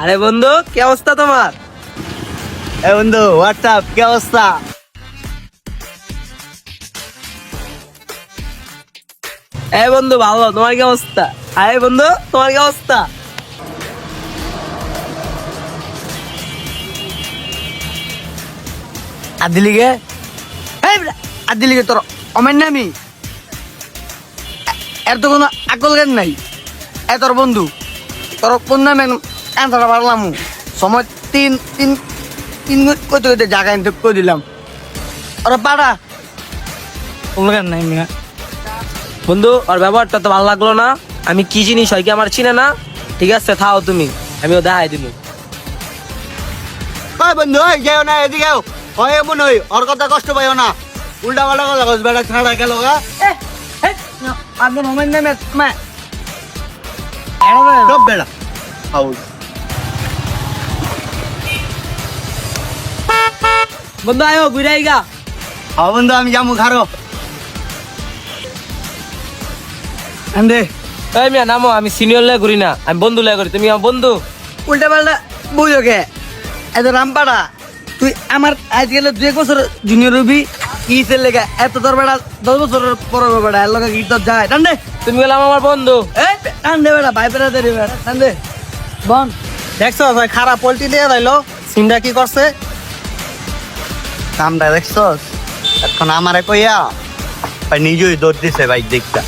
আরে বন্ধু, কি অবস্থা তোমার? এ বন্ধু হোয়াটসঅ্যাপ কি অবস্থা? এ বন্ধু, ভালো, তোমার কি অবস্থা? আরে বন্ধু, তোমার কি অবস্থা? আদিলিগে আদিলিগে তোর অমেন নামি এর তো কোনো আকল জ্ঞান নাই। এ তোর বন্ধু, তোর কোন নামে আনসারটা পারলাম সময় তিন তিন তিন মিনিট কইতে কইতে জায়গা নিতে কই দিলাম। ওরা পাড়া। কোনো নাই মিয়া। বন্ধু ওর ব্যবহারটা তো ভালো লাগল না। আমি কি জিনিস হয় কি আমার চিনে না? ঠিক আছে থাও তুমি। আমিও দেখাই দিবো ওই বন্ধু ওই যাও না এদিকেও হয় এমন ওই ওর কথা কষ্ট পাইও না। উল্টা পাল্টা কথা কস বেটা ছাড়া গেল গা। আপনি মোমেন নামে বেড়া। হাউল বন্ধু আয়ো ঘুরাই গা। হ্যাঁ বন্ধু আমি যাব খারো আন্দে এই মিয়া নামো আমি সিনিয়র লে ঘুরি না আমি বন্ধু লে করি তুমি আমার বন্ধু। উল্টা পাল্টা বুঝো কে? এত রামপাড়া তুই আমার আজ গেলে দুই এক বছর জুনিয়র রবি কি সে লেগে এত তোর বেড়া দশ বছরের পর বেড়া এর লগে কি তোর যায়। টান দে। তুমি গেলাম আমার বন্ধু। এই টান দে বেড়া ভাই বেড়া দে বেড়া টান দে। বন। দেখছ খারাপ পোল্ট্রি দিয়ে দিলো সিমটা কি করছে? কামটা দেখছস? এখন আমারে কইয়া ভাই নিজেই দৌড় দিছে বাইক দেখতা